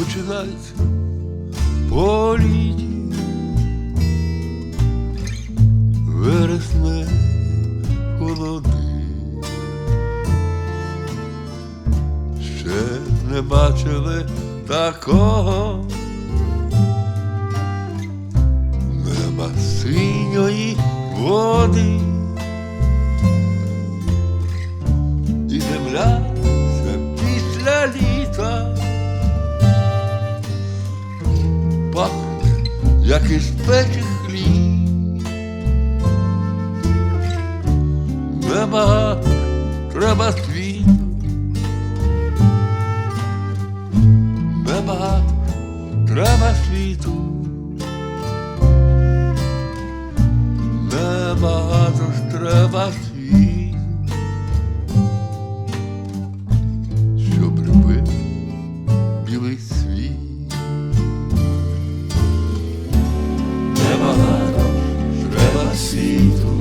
починається по літі. Вересне холодний. Ще не бачили такого. Нема синьої води. Пахне, як із печі хліб. Небагато треба світу. Небагато треба світу. Небагато ж треба світу. Щоб любити білий assim